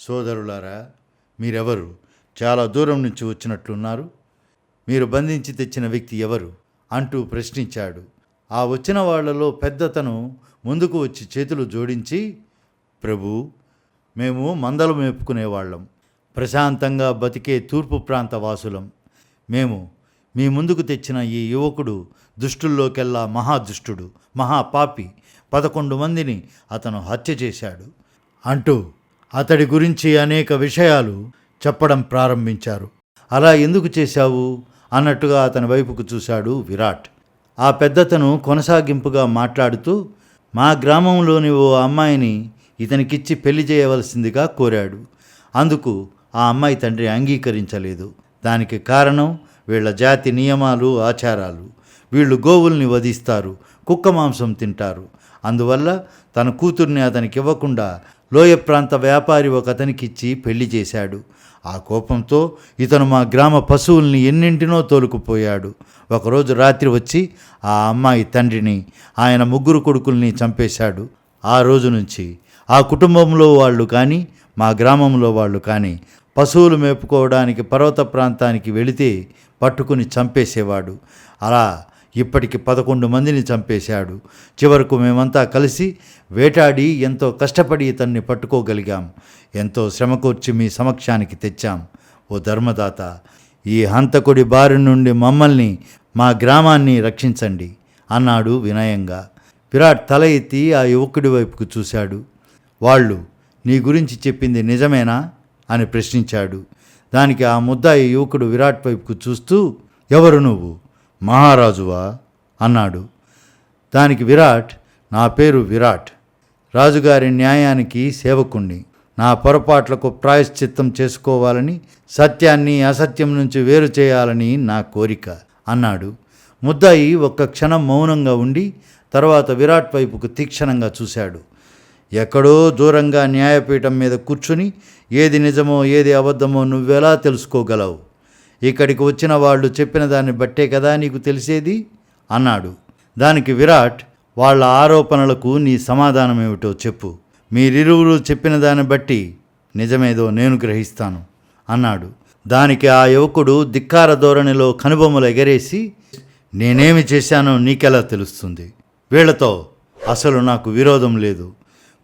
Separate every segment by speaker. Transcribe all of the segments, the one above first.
Speaker 1: సోదరులారా మీరెవరు? చాలా దూరం నుంచి వచ్చినట్లున్నారు. మీరు బంధించి తెచ్చిన వ్యక్తి ఎవరు? అంటూ ప్రశ్నించాడు. ఆ వచ్చిన వాళ్ళలో పెద్దతను ముందుకు వచ్చి చేతులు జోడించి ప్రభు మేము మందలు మేపుకునేవాళ్ళం ప్రశాంతంగా బతికే తూర్పు ప్రాంత వాసులం. మేము మీ ముందుకు తెచ్చిన ఈ యువకుడు దుష్టుల్లోకెల్లా మహాదుష్టుడు మహాపాపి. పదకొండు మందిని అతను హత్య చేశాడు. అంటూ అతడి గురించి అనేక విషయాలు చెప్పడం ప్రారంభించారు. అలా ఎందుకు చేశావు? అన్నట్టుగా అతని వైపుకు చూశాడు విరాట్. ఆ పెద్దతను కొనసాగింపుగా మాట్లాడుతూ మా గ్రామంలోని ఓ అమ్మాయిని ఇతనికిచ్చి పెళ్ళి చేయవలసిందిగా కోరాడు. అందుకు ఆ అమ్మాయి తండ్రి అంగీకరించలేదు. దానికి కారణం వీళ్ళ జాతి నియమాలు ఆచారాలు. వీళ్ళు గోవుల్ని వధిస్తారు కుక్క మాంసం తింటారు. అందువల్ల తన కూతుర్ని అతనికి ఇవ్వకుండా లోయ ప్రాంత వ్యాపారి ఒక అతనికిచ్చి పెళ్ళి చేశాడు. ఆ కోపంతో ఇతను మా గ్రామ పశువుల్ని ఎన్నింటినో తోలుకుపోయాడు. ఒకరోజు రాత్రి వచ్చి ఆ అమ్మాయి తండ్రిని ఆయన ముగ్గురు కొడుకుల్ని చంపేశాడు. ఆ రోజు నుంచి ఆ కుటుంబంలో వాళ్ళు కానీ మా గ్రామంలో వాళ్ళు కానీ పశువులు మేపుకోవడానికి పర్వత ప్రాంతానికి వెళితే పట్టుకుని చంపేసేవాడు. అలా ఇప్పటికి పదకొండు మందిని చంపేశాడు. చివరకు మేమంతా కలిసి వేటాడి ఎంతో కష్టపడి ఇతన్ని పట్టుకోగలిగాం. ఎంతో శ్రమకూర్చి మీ సమక్షానికి తెచ్చాం. ఓ ధర్మదాత ఈ హంతకుడి బారి నుండి మమ్మల్ని మా గ్రామాన్ని రక్షించండి అన్నాడు వినయంగా. విరాట్ తల ఎత్తి ఆ యువకుడి వైపుకు చూశాడు. వాళ్ళు నీ గురించి చెప్పింది నిజమేనా? అని ప్రశ్నించాడు. దానికి ఆ ముద్దాయి యువకుడు విరాట్ వైపుకు చూస్తూ ఎవరు నువ్వు? మహారాజువా అన్నాడు. దానికి విరాట్ నా పేరు విరాట్. రాజుగారి న్యాయానికి సేవకుణ్ణి. నా పొరపాట్లకు ప్రాయశ్చిత్తం చేసుకోవాలని సత్యాన్ని అసత్యం నుంచి వేరు చేయాలని నా కోరిక అన్నాడు. ముద్దాయి ఒక్క క్షణం మౌనంగా ఉండి తర్వాత విరాట్ వైపుకు తీక్షణంగా చూశాడు. ఎక్కడో దూరంగా న్యాయపీఠం మీద కూర్చుని ఏది నిజమో ఏది అబద్ధమో నువ్వెలా తెలుసుకోగలవు? ఇక్కడికి వచ్చిన వాళ్ళు చెప్పిన దాన్ని బట్టే కదా నీకు తెలిసేది? అన్నాడు. దానికి విరాట్ వాళ్ళ ఆరోపణలకు నీ సమాధానం ఏమిటో చెప్పు. మీరిరువురు చెప్పిన దాన్ని బట్టి నిజమేదో నేను గ్రహిస్తాను అన్నాడు. దానికి ఆ యువకుడు ధిక్కార ధోరణిలో కనుబొమ్మలు ఎగరేసి నేనేమి చేశానో నీకెలా తెలుస్తుంది? వీళ్ళతో అసలు నాకు విరోధం లేదు.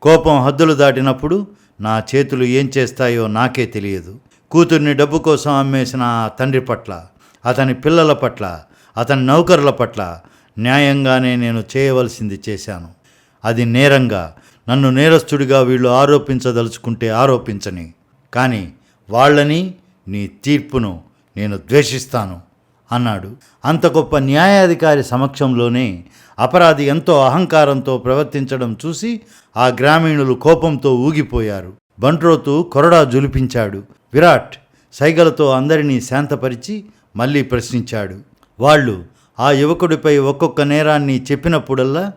Speaker 1: కోపం హద్దులు దాటినప్పుడు నా చేతులు ఏం చేస్తాయో నాకే తెలియదు. కూతుర్ని డబ్బు కోసం అమ్మేసిన ఆ తండ్రి పట్ల అతని పిల్లల పట్ల అతని నౌకరుల పట్ల న్యాయంగానే నేను చేయవలసింది చేశాను. అది నేరంగా నన్ను నేరస్తుడిగా వీళ్ళు ఆరోపించదలుచుకుంటే ఆరోపించని కానీ వాళ్ళని నీ తీర్పును నేను ద్వేషిస్తాను అన్నాడు. అంత గొప్ప న్యాయాధికారి సమక్షంలోనే అపరాధి ఎంతో అహంకారంతో ప్రవర్తించడం చూసి ఆ గ్రామీణులు కోపంతో ఊగిపోయారు. బంట్రోతు కొరడా జులిపించాడు. విరాట్ సైగలతో అందరినీ శాంతపరిచి మళ్ళీ ప్రశ్నించాడు. వాళ్ళు ఆ యువకుడిపై ఒక్కొక్క నేరాన్ని చెప్పినప్పుడల్లా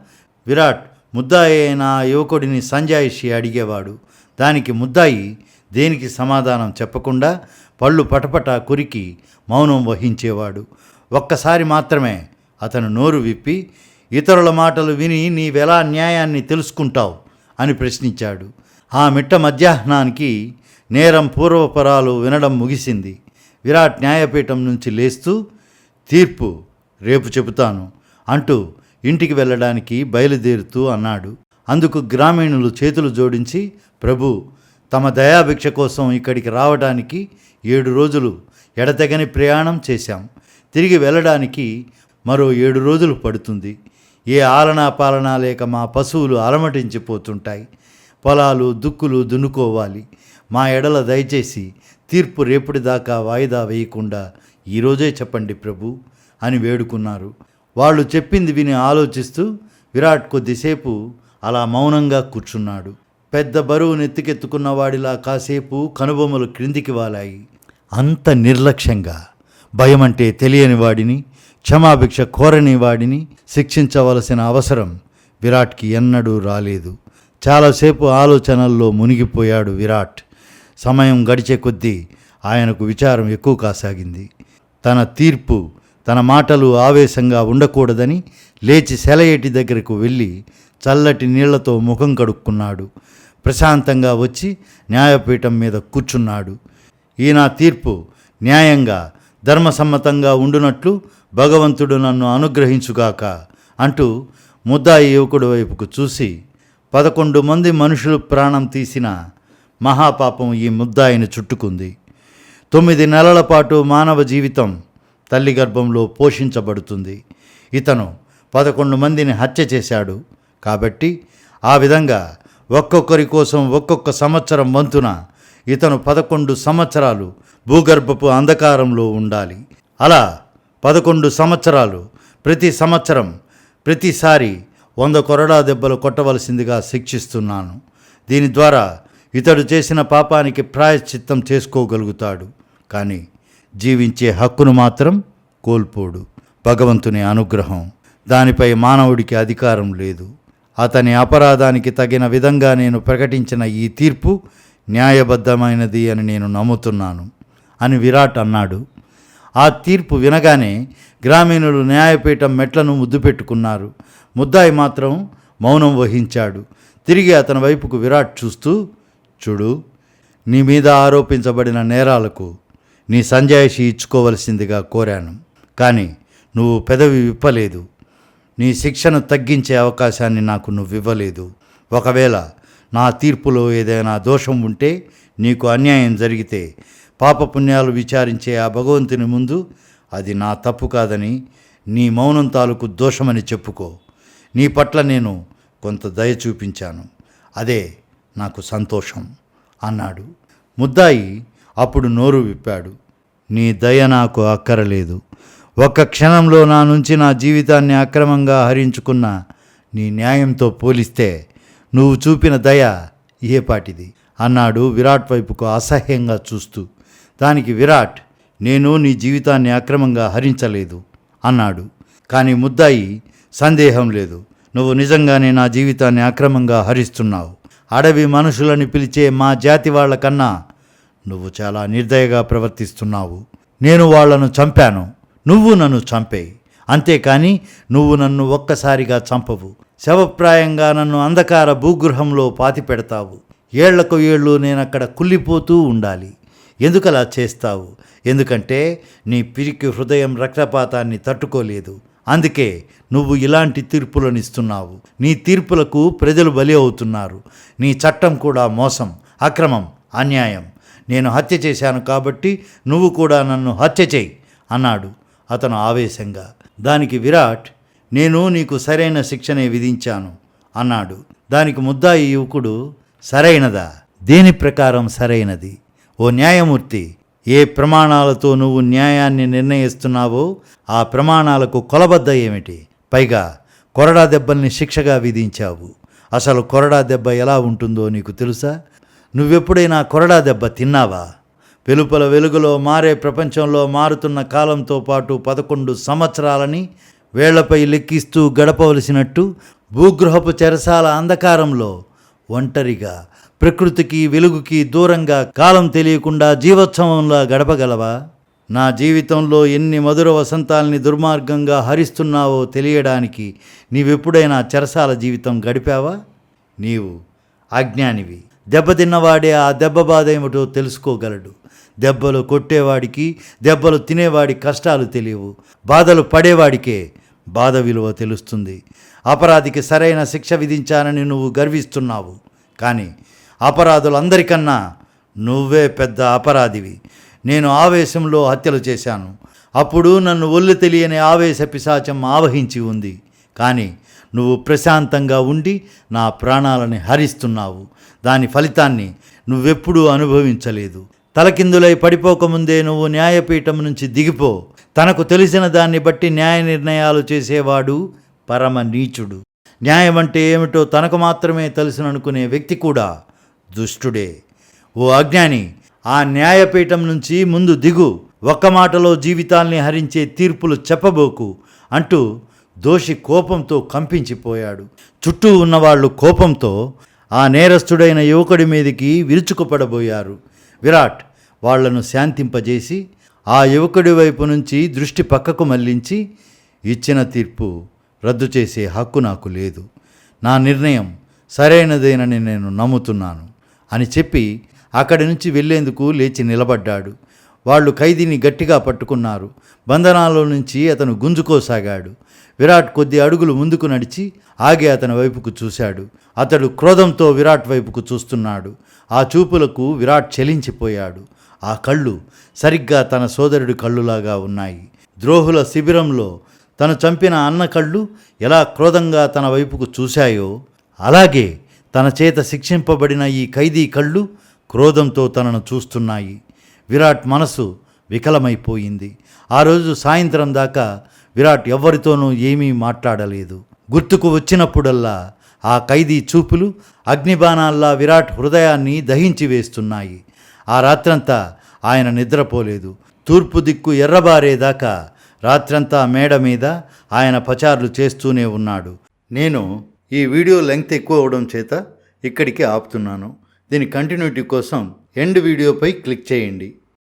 Speaker 1: విరాట్ ముద్దాయి అయిన ఆ యువకుడిని సంజాయిషి అడిగేవాడు. దానికి ముద్దాయి దేనికి సమాధానం చెప్పకుండా పళ్ళు పటపట కురికి మౌనం వహించేవాడు. ఒక్కసారి మాత్రమే అతను నోరు విప్పి ఇతరుల మాటలు విని నీవెలా న్యాయాన్ని తెలుసుకుంటావు అని ప్రశ్నించాడు. ఆ మిట్ట మధ్యాహ్నానికి నేరం పూర్వపరాలు వినడం ముగిసింది. విరాట్ న్యాయపీఠం నుంచి లేస్తూ తీర్పు రేపు చెబుతాను అంటూ ఇంటికి వెళ్ళడానికి బయలుదేరుతూ అన్నాడు. అందుకు గ్రామీణులు చేతులు జోడించి ప్రభు తమ దయాభిక్ష కోసం ఇక్కడికి రావడానికి ఏడు రోజులు ఎడతెగని ప్రయాణం చేశాం. తిరిగి వెళ్ళడానికి మరో ఏడు రోజులు పడుతుంది. ఏ ఆలనా పాలనా లేక మా పశువులు అలమటించిపోతుంటాయి. పొలాలు దుక్కులు దున్నుకోవాలి. మా ఎడల దయచేసి తీర్పు రేపటి దాకా వాయిదా వేయకుండా ఈరోజే చెప్పండి ప్రభు అని వేడుకున్నారు. వాళ్ళు చెప్పింది విని ఆలోచిస్తూ విరాట్ కొద్దిసేపు అలా మౌనంగా కూర్చున్నాడు. పెద్ద బరువు నెత్తికెత్తుకున్న వాడిలా కాసేపు కనుబొమ్మలు క్రిందికి వాలాయి. అంత నిర్లక్ష్యంగా భయం అంటే తెలియని వాడిని క్షమాభిక్ష కోరని వాడిని శిక్షించవలసిన అవసరం విరాట్కి ఎన్నడూ రాలేదు. చాలాసేపు ఆలోచనల్లో మునిగిపోయాడు విరాట్. సమయం గడిచే కొద్దీ ఆయనకు విచారం ఎక్కువ కాసాగింది. తన తీర్పు తన మాటలు ఆవేశంగా ఉండకూడదని లేచి సెలయేటి దగ్గరకు వెళ్ళి చల్లటి నీళ్ళతో ముఖం కడుక్కున్నాడు. ప్రశాంతంగా వచ్చి న్యాయపీఠం మీద కూర్చున్నాడు. ఈ నా తీర్పు న్యాయంగా ధర్మసమ్మతంగా ఉండునట్లు భగవంతుడు నన్ను అనుగ్రహించుగాక అంటూ ముద్దాయి యువకుడి వైపుకు చూసి పదకొండు మంది మనుషులు ప్రాణం తీసిన మహాపాపం ఈ ముద్దాయిని చుట్టుకుంది. తొమ్మిది నెలల పాటు మానవ జీవితం తల్లి గర్భంలో పోషించబడుతుంది. ఇతను పదకొండు మందిని హత్య చేశాడు. కాబట్టి ఆ విధంగా ఒక్కొక్కరి కోసం ఒక్కొక్క సంవత్సరం వంతున ఇతను పదకొండు సంవత్సరాలు భూగర్భపు అంధకారంలో ఉండాలి. అలా పదకొండు సంవత్సరాలు ప్రతి సంవత్సరం ప్రతిసారి వంద కొరడా దెబ్బలు కొట్టవలసిందిగా శిక్షిస్తున్నాను. దీని ద్వారా ఇతడు చేసిన పాపానికి ప్రాయశ్చిత్తం చేసుకోగలుగుతాడు కానీ జీవించే హక్కును మాత్రం కోల్పోడు. భగవంతుని అనుగ్రహం దానిపై మానవుడికి అధికారం లేదు. అతని అపరాధానికి తగిన విధంగా నేను ప్రకటించిన ఈ తీర్పు న్యాయబద్ధమైనది అని నేను నమ్ముతున్నాను అని విరాట్ అన్నాడు. ఆ తీర్పు వినగానే గ్రామీణులు న్యాయపీఠం మెట్లను ముద్దు పెట్టుకున్నారు. ముద్దాయి మాత్రం మౌనం వహించాడు. తిరిగి అతని వైపుకు విరాట్ చూస్తూ చూడు నీ మీద ఆరోపించబడిన నేరాలకు నీ సంజాయిషి ఇచ్చుకోవలసిందిగా కోరాను. కానీ నువ్వు పెదవి విప్పలేదు. నీ శిక్షను తగ్గించే అవకాశాన్ని నాకు నువ్వు ఇవ్వలేదు ఒకవేళ నా తీర్పులో ఏదైనా దోషం ఉంటే నీకు అన్యాయం జరిగితే పాపపుణ్యాలు విచారించే ఆ భగవంతుని ముందు అది నా తప్పు కాదని నీ మౌనం తాలూకు దోషమని చెప్పుకో. నీ పట్ల నేను కొంత దయ చూపించాను. అదే నాకు సంతోషం అన్నాడు. ముద్దాయి అప్పుడు నోరు విప్పాడు. నీ దయ నాకు అక్కరలేదు. ఒక్క క్షణంలో నా నుంచి నా జీవితాన్ని అక్రమంగా హరించుకున్న నీ న్యాయంతో పోలిస్తే నువ్వు చూపిన దయ ఏపాటిది అన్నాడు విరాట్ వైపుకు అసహ్యంగా చూస్తూ. దానికి విరాట్ నేను నీ జీవితాన్ని అక్రమంగా హరించలేదు అన్నాడు. కానీ ముద్దాయి సందేహం లేదు. నువ్వు నిజంగానే నా జీవితాన్ని అక్రమంగా హరిస్తున్నావు. అడవి మనుషులని పిలిచే మా జాతి వాళ్ళ కన్నా నువ్వు చాలా నిర్దయగా ప్రవర్తిస్తున్నావు. నేను వాళ్ళను చంపాను. నువ్వు నన్ను చంపేయి. అంతేకాని నువ్వు నన్ను ఒక్కసారిగా చంపవు. శవప్రాయంగా నన్ను అంధకార భూగృహంలో పాతి పెడతావు ఏళ్ళకు ఏళ్ళు నేనక్కడ కుళ్ళిపోతూ ఉండాలి. ఎందుకలా చేస్తావు? ఎందుకంటే నీ పిరికి హృదయం రక్తపాతాన్ని తట్టుకోలేదు. అందుకే నువ్వు ఇలాంటి తీర్పులను ఇస్తున్నావు. నీ తీర్పులకు ప్రజలు బలి అవుతున్నారు. నీ చట్టం కూడా మోసం అక్రమం అన్యాయం. నేను హత్య చేశాను కాబట్టి నువ్వు కూడా నన్ను హత్య చేయి అన్నాడు అతను ఆవేశంగా. దానికి విరాట్ నేను నీకు సరైన శిక్షనే విధించాను అన్నాడు. దానికి ముద్దాయి యువకుడు సరైనదా? దేని ప్రకారం సరైనది? ఓ న్యాయమూర్తి ఏ ప్రమాణాలతో నువ్వు న్యాయాన్ని నిర్ణయిస్తున్నావో ఆ ప్రమాణాలకు కొలబద్ద ఏమిటి? పైగా కొరడా దెబ్బల్ని శిక్షగా విధించావు. అసలు కొరడా దెబ్బ ఎలా ఉంటుందో నీకు తెలుసా? నువ్వెప్పుడైనా కొరడా దెబ్బ తిన్నావా? వెలుపల వెలుగులో మారే ప్రపంచంలో మారుతున్న కాలంతో పాటు పదకొండు సంవత్సరాలని వేళ్ళపై లెక్కిస్తూ గడపవలసినట్టు భూగ్రహపు చెరసాల అంధకారంలో ఒంటరిగా ప్రకృతికి వెలుగుకి దూరంగా కాలం తెలియకుండా జీవోత్సవంలా గడపగలవా? నా జీవితంలో ఎన్ని మధుర వసంతాల్ని దుర్మార్గంగా హరిస్తున్నావో తెలియడానికి నీవెప్పుడైనా చెరసాల జీవితం గడిపావా? నీవు అజ్ఞానివి. దెబ్బతిన్నవాడే ఆ దెబ్బ బాధ ఏమిటో తెలుసుకోగలడు. దెబ్బలు కొట్టేవాడికి దెబ్బలు తినేవాడి కష్టాలు తెలియవు. బాధలు పడేవాడికే బాధ విలువ తెలుస్తుంది. అపరాధికి సరైన శిక్ష విధించానని నువ్వు గర్విస్తున్నావు. కానీ అపరాధులందరికన్నా నువ్వే పెద్ద అపరాధివి. నేను ఆవేశంలో హత్యలు చేశాను. అప్పుడు నన్ను ఒళ్ళు తెలియని ఆవేశ పిశాచం ఆవహించి ఉంది. కానీ నువ్వు ప్రశాంతంగా ఉండి నా ప్రాణాలని హరిస్తున్నావు. దాని ఫలితాన్ని నువ్వెప్పుడూ అనుభవించలేదు. తలకిందులై పడిపోకముందే నువ్వు న్యాయపీఠం నుంచి దిగిపో. తనకు తెలిసిన దాన్ని బట్టి న్యాయ నిర్ణయాలు చేసేవాడు పరమ నీచుడు. న్యాయం అంటే ఏమిటో తనకు మాత్రమే తెలుసుననుకునే వ్యక్తి కూడా దుష్టుడే. ఓ అజ్ఞాని ఆ న్యాయపీఠం నుంచి ముందు దిగు. ఒక్క మాటలో జీవితాల్ని హరించే తీర్పులు చెప్పబోకు అంటూ దోషి కోపంతో కంపించిపోయాడు. చుట్టూ ఉన్నవాళ్ళు కోపంతో ఆ నేరస్తుడైన యువకుడి మీదికి విరుచుకుపడబోయారు. విరాట్ వాళ్ళను శాంతింపజేసి ఆ యువకుడి వైపు నుంచి దృష్టి పక్కకు మళ్ళించి ఇచ్చిన తీర్పు రద్దు చేసే హక్కు నాకు లేదు. నా నిర్ణయం సరైనదేనని నేను నమ్ముతున్నాను. అని చెప్పి అక్కడి నుంచి వెళ్ళేందుకు లేచి నిలబడ్డాడు. వాళ్ళు ఖైదీని గట్టిగా పట్టుకున్నారు. బంధనాల్లో నుంచి అతను గుంజుకోసాగాడు. విరాట్ కొద్ది అడుగులు ముందుకు నడిచి ఆగి అతని వైపుకు చూశాడు. అతడు క్రోధంతో విరాట్ వైపుకు చూస్తున్నాడు. ఆ చూపులకు విరాట్ చలించిపోయాడు. ఆ కళ్ళు సరిగ్గా తన సోదరుడి కళ్ళులాగా ఉన్నాయి. ద్రోహుల శిబిరంలో తను చంపిన అన్న కళ్ళు ఎలా క్రోధంగా తన వైపుకు చూశాయో అలాగే తన చేత శిక్షింపబడిన ఈ ఖైదీ కళ్ళు క్రోధంతో తనను చూస్తున్నాయి. విరాట్ మనసు వికలమైపోయింది. ఆ రోజు సాయంత్రం దాకా విరాట్ ఎవ్వరితోనూ ఏమీ మాట్లాడలేదు. గుర్తుకు వచ్చినప్పుడల్లా ఆ ఖైదీ చూపులు అగ్నిబాణాల్లా విరాట్ హృదయాన్ని దహించి వేస్తున్నాయి. ఆ రాత్రంతా ఆయన నిద్రపోలేదు. తూర్పు దిక్కు ఎర్రబారేదాకా రాత్రంతా మేడ మీద ఆయన పచారులు చేస్తూనే ఉన్నాడు. నేను ఈ వీడియో లెంగ్త్ ఎక్కువ అవడం చేత ఇక్కడికి ఆపుతున్నాను. దీని కంటిన్యూటీ కోసం ఎండ్ వీడియోపై క్లిక్ చేయండి.